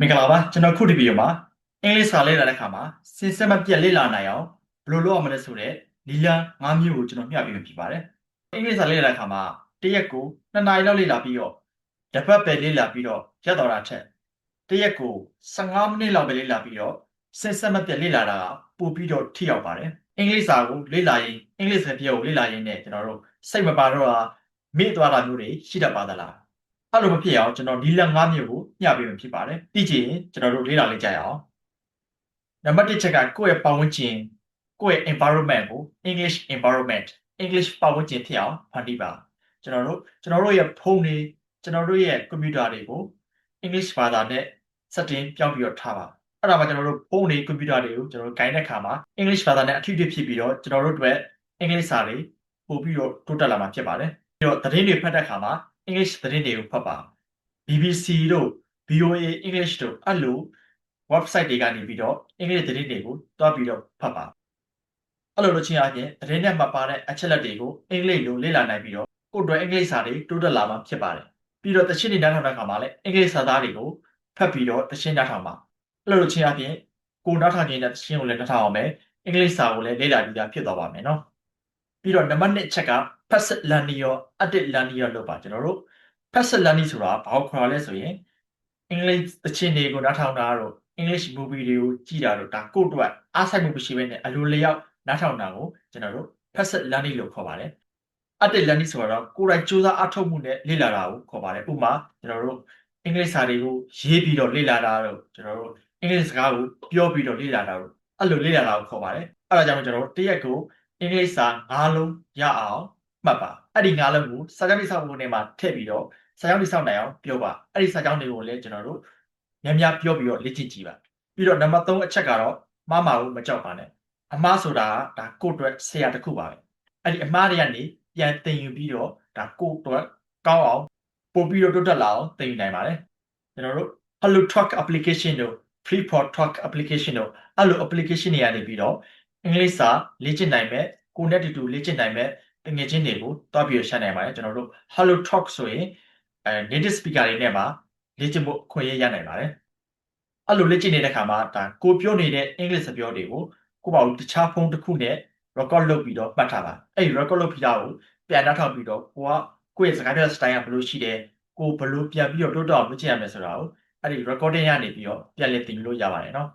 မင်္ဂလာပါကျွန်တော်ခုဒီဗီဒီယိုမှာအင်္ဂလိပ်စာလေ့လာတဲ့အခါမှာစင်ဆက်မပြတ်လေ့လာနိုင်အောင်ဘယ်လိုလုပ်အောင်မလဲဆိုတဲ့နီလန်၅မျိုးကိုကျွန်တော်မျှပေးမှာဖြစ်ပါတယ်အင်္ဂလိပ်စာလေ့လာတဲ့အခါမှာတစ်ရက်ကို2နာရီလောက်လေ့လာပြီးတော့တစ်ပတ်ပဲလေ့လာပြီးတော့ရက်တော်တာထက်တစ်ရက်ကို15မိနစ်လောက်ပဲလေ့လာပြီးတော့စင်ဆက်မပြတ်လေ့လာတာကပိုပြီးတော့ထိရောက်ပါတယ်အင်္ဂလိပ်စာကိုလေ့လာရင်အင်္ဂလိပ်စာပြောကိုလေ့လာရင်လည်းကျွန်တော်တို့စိတ်မပါတော့တာမေ့သွားတာမျိုးတွေရှိတတ်ပါသလား အဲ့လိုမဖြစ်အောင်ကျွန်တော်ဒီလက်၅မျိုးကိုညှပေးမှဖြစ်ပါတယ်။သိချင်ရင်ကျွန်တော်တို့လေ့လာလိုက်ကြရအောင်။နံပါတ်1ချက်ကကိုယ့်ရဲ့ပတ်ဝန်းကျင်ကိုယ့်ရဲ့ environment ကို English environment English ပတ်ဝန်းကျင်ဖြစ်အောင်ဖန်တီးပါ။ကျွန်တော်တို့ကျွန်တော်တို့ရဲ့ဖုန်းတွေကျွန်တော်တို့ရဲ့ကွန်ပျူတာတွေကို English ဘာသာနဲ့ setting ပြောင်းပြီးတော့ထားပါ။အဲ့ဒါမှကျွန်တော်တို့ဖုန်းတွေကွန်ပျူတာတွေကိုကျွန်တော်တို့ gain တဲ့ခါမှာ English ဘာသာနဲ့အထူးဖြစ်ပြီးတော့ကျွန်တော်တို့အတွက် English စာတွေပို့ပြီးတော့တိုးတက်လာမှာဖြစ်ပါတယ်။ပြီးတော့သတင်းတွေဖတ်တဲ့ခါမှာ English သတင်းတွေကိုဖတ်ပါ BBC တို့ VOA English တို့အဲ့လို website တွေကနေပြီးတော့ English သတင်းတွေကိုတွားပြီးတော့ဖတ်ပါအဲ့လိုလုပ်ချင်းအပြင်သတင်းနဲ့မပါတဲ့အချက်လက်တွေကိုအင်္ဂလိပ်လိုလေ့လာနိုင်ပြီးတော့ကိုယ့်အတွက်အင်္ဂလိပ်စာတွေတိုးတက်လာမှာဖြစ်ပါတယ်ပြီးတော့တချင်းတွေနားထောင်တဲ့အခါမှာလည်းအင်္ဂလိပ်စာသားတွေကိုဖတ်ပြီးတော့တချင်းနားထောင်ပါအဲ့လိုလုပ်ချင်းအပြင်ကိုနားထောင်ခြင်းနဲ့တချင်းကိုလည်းနားထောင်အောင်ပဲအင်္ဂလိပ်စာကိုလည်းလေ့လာပြီးသားဖြစ်သွားပါမယ်နော် ပြီးတော့နံပါတ်1ချက်က passive learning ရော active learning ရောလုပ်ပါကျွန်တော်တို့ passive learning ဆိုတာဘာကိုခေါ်ရလဲဆိုရင်အင်္ဂလိပ်သချင်းတွေကိုနားထောင်တာတော့ English movie တွေကိုကြည့်တာတော့ဒါကိုယ့်အတွက်အားဆိုင်မှုမရှိဘဲနဲ့အလိုလျောက်နားထောင်တာကိုကျွန်တော်တို့ passive learning လို့ခေါ်ပါတယ် active learning ဆိုတော့ကိုယ်တိုင်စူးစမ်းအထောက်မှုနဲ့လေ့လာတာကိုခေါ်ပါတယ်ဥပမာကျွန်တော်တို့အင်္ဂလိပ်စာတွေကိုရေးပြီးတော့လေ့လာတာတော့ကျွန်တော်တို့အင်္ဂလိပ်စကားကိုပြောပြီးတော့လေ့လာတာတော့အဲ့လိုလေ့လာတာကိုခေါ်ပါတယ်အဲ့ဒါကြောင့်ကျွန်တော်တို့တရက်ကို အင်္ဂလိပ်စာ၅လုံးရအောင်မှတ်ပါအဲ့ဒီ၅လုံးကိုစာကြောင်းတိဆောက်ပုံထဲမှာထည့်ပြီးတော့စာကြောင်းတိဆောက်နိုင်အောင်ပြောပါအဲ့ဒီစာကြောင်းတွေကိုလည်းကျွန်တော်တို့များများပြောပြီးတော့လေ့ကျင့်ကြည့်ပါပြီးတော့နံပါတ်3အချက်ကတော့မှားမှာကိုမကြောက်ပါနဲ့အမှားဆိုတာကဒါကိုယ့်အတွက်ဆရာတစ်ခုပါပဲအဲ့ဒီအမှားတွေကနေပြန်သင်ယူပြီးတော့ဒါကိုယ့်အတွက်ကောင်းအောင်ပို့ပြီးတော့တိုးတက်လာအောင်သင်ယူနိုင်ပါတယ်ကျွန်တော်တို့ Hello Talk application တို့ Free for Talk application တို့အဲ့လို application တွေကနေပြီးတော့အ င်္ဂလိပ်စာလေ့ကျင့်နိုင်မဲ့ကိုယ်နဲ့တူတူလေ့ကျင့်နိုင်မဲ့တငယ်ချင်းတွေကိုတွားပြီးရှာနိုင်ပါတယ်ကျွန်တော်တို့ Hello Talk ဆိုရင်အဲ native speaker တွေနဲ့မှာလေ့ကျင့်ဖို့ခွင့်ရရနိုင်ပါတယ်အဲ့လိုလေ့ကျင့်နေတဲ့ခါမှာဒါကိုပြောနေတဲ့အင်္ဂလိပ်စပြောတွေကိုကိုပေါ့တခြားဖုန်းတစ်ခုနဲ့ record လုပ်ပြီးတော့မှတ်ထားပါအဲ့ဒီ record လုပ်ပြီးတာကိုပြန်နှောက်ထောက်ပြီးတော့ကိုကကိုယ့်ရဲ့စကားပြော style ကဘယ်လိုရှိတယ်ကိုဘယ်လိုပြန်ပြီးတော့တိုးတက်အောင်လုပ်ချင်ရမယ်ဆိုတာကိုအဲ့ဒီ recording ရနေပြီးတော့ပြန်လည်တင်လို့ရပါတယ်နော်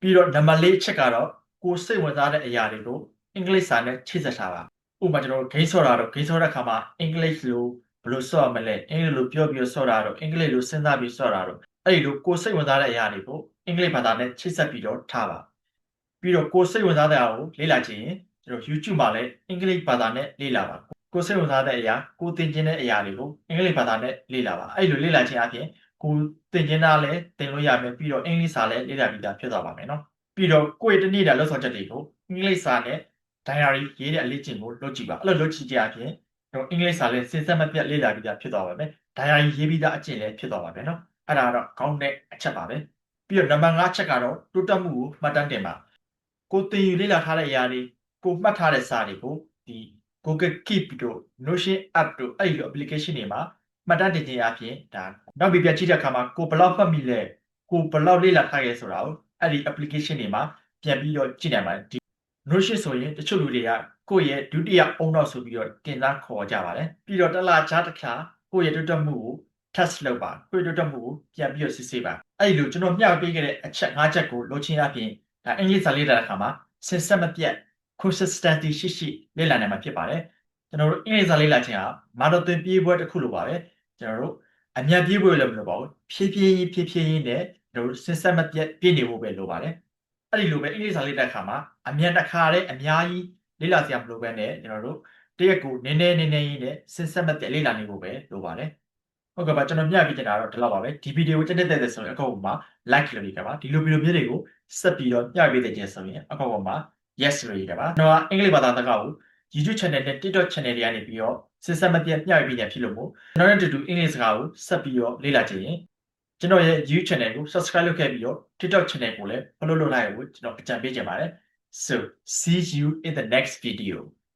ပြီးတော့နံပါတ်၄အချက်ကတော့ ကိုစိတ်ဝင်စားတဲ့အရာတွေကိုအင်္ဂလိပ်စာနဲ့ချိတ်ဆက်ထားပါဥပမာကျွန်တော်တို့ game ဆော့တာတော့ game ဆော့တဲ့အခါမှာအင်္ဂလိပ်လိုဘယ်လိုဆော့ရမလဲအင်္ဂလိပ်လိုပြောပြီးဆော့တာတော့အင်္ဂလိပ်လိုစဉ်းစားပြီးဆော့တာတော့အဲ့ဒီလိုကိုစိတ်ဝင်စားတဲ့အရာတွေကိုအင်္ဂလိပ်ဘာသာနဲ့ချိတ်ဆက်ပြီးတော့ထားပါပြီးတော့ကိုစိတ်ဝင်စားတဲ့အရာကိုလေ့လာခြင်းကျွန်တော် YouTube မှာလည်းအင်္ဂလိပ်ဘာသာနဲ့လေ့လာပါကိုစိတ်ဝင်စားတဲ့အရာကိုသင်ခြင်းတဲ့အရာတွေကိုအင်္ဂလိပ်ဘာသာနဲ့လေ့လာပါအဲ့လိုလေ့လာခြင်းအပြင်ကိုသင်ခြင်းသားလည်းသင်လို့ရမယ်ပြီးတော့အင်္ဂလိပ်စာလည်းလေ့လာပြီးသားဖြစ်သွားပါမယ်နော် ပြီးတော့ကိုယ့်ရဲ့တနေ့တာလှုပ်ဆောင်ချက်တွေကိုအင်္ဂလိပ်စာနဲ့ diary ရေးတဲ့အလေးကျင့်ကိုလုပ်ကြည့်ပါအဲ့လိုလုပ်ကြည့်ကြအပြင်တော့အင်္ဂလိပ်စာလည်းစဉ်ဆက်မပြတ်လေ့လာပြီးသားဖြစ်သွားပါမယ် diary ရေးပြီးသားအကျင့်လည်းဖြစ်သွားပါမယ်နော်အဲ့ဒါကတော့ကောင်းတဲ့အချက်ပါပဲပြီးတော့နံပါတ်5ချက်ကတော့တိုးတက်မှုကိုမှတ်တမ်းတင်ပါကိုသင်ယူလေ့လာထားတဲ့အရာတွေကိုမှတ်ထားတဲ့စာတွေကိုဒီ Google Keep တို့ Notion app တို့အဲ့ဒီလို application တွေမှာမှတ်တမ်းတင်ခြင်းအပြင်ဒါနောက်ပြီးပြန်ကြည့်တဲ့အခါမှာကိုဘယ်လောက်မှတ်မိလဲကိုဘယ်လောက်လေ့လာထားရဲဆိုတာကို အဲ့ဒီ application တွေမှာပြန်ပြီးတော့ကြည့်နိုင်ပါတယ်ဒီ Notion ဆိုရင်တချို့လူတွေကကိုယ့်ရဲ့ဒုတိယအုံနောက်ဆိုပြီးတော့တင်သားခေါ်ကြပါတယ်ပြီးတော့တစ်လချားတစ်ခါကိုယ့်ရဲ့တိုးတက်မှုကို test လုပ်ပါကိုယ့်ရဲ့တိုးတက်မှုကိုပြန်ပြီးတော့စစ်ဆေးပါအဲ့ဒီလိုကျွန်တော်မျှပေးခဲ့တဲ့အချက်၅ချက်ကိုလုပ်ချင်းအပြင်ဒါအင်္ဂလိပ်စာလေ့လာတဲ့အခါမှာစင်ဆက်မပြတ် consistency ရှိရှိလေ့လာနိုင်မှာဖြစ်ပါတယ်ကျွန်တော်တို့အင်္ဂလိပ်စာလေ့လာခြင်းဟာမာတော်သင်ပြေးပွဲတစ်ခုလိုပါပဲကျွန်တော်တို့အမြတ်ပြေးပွဲလည်းမလိုပါဘူးဖြည်းဖြည်းဖြည်းဖြည်းချင်းနဲ့ ကျွန်တော်တို့စင်ဆက်မပြတ်ပြည့်နေဖို့ပဲလိုပါတယ်အဲ့ဒီလိုပဲအင်္ဂလိပ်စာလေ့လာတဲ့အခါမှာအမြတ်တစ်ခါတည်းအများကြီးလေ့လာစရာမလိုဘဲနဲ့ကျွန်တော်တို့တရက်ကိုနည်းနည်းနည်းနည်းရင်းနဲ့စင်ဆက်မပြတ်လေ့လာနေဖို့ပဲလိုပါတယ်ဟုတ်ကဲ့ပါကျွန်တော်မျှပြချင်တာတော့ဒီလောက်ပါပဲဒီဗီဒီယိုကိုတက်တက်တက်ဆိုရင်အကောက်ပေါ်မှာ like လုပ်ပြီးကြပါဒီလိုဗီဒီယိုမျိုးတွေကိုဆက်ပြီးတော့မျှပေးတဲ့ခြင်းဆိုရင်အကောက်ပေါ်မှာ yes လို့ရေးကြပါကျွန်တော်ကအင်္ဂလိပ်ဘာသာတကောက်ကို YouTube channel နဲ့ TikTok channel တွေကနေပြီးတော့စစ်ဆက်မပြတ်မျှဝေပေးနေဖြစ်လို့မို့ကျွန်တော်နဲ့တူတူအင်္ဂလိပ်စကားကိုဆက်ပြီးတော့လေ့လာကြည့်ရင် ကျွန်တော်ရဲ့ YouTube channel ကို subscribe လုပ်ခဲ့ပြီးတော့ TikTok channel ကိုလည်း follow လုပ်လိုက်ဖို့ကျွန်တော်အကြံပေးချင်ပါတယ် so see you in the next video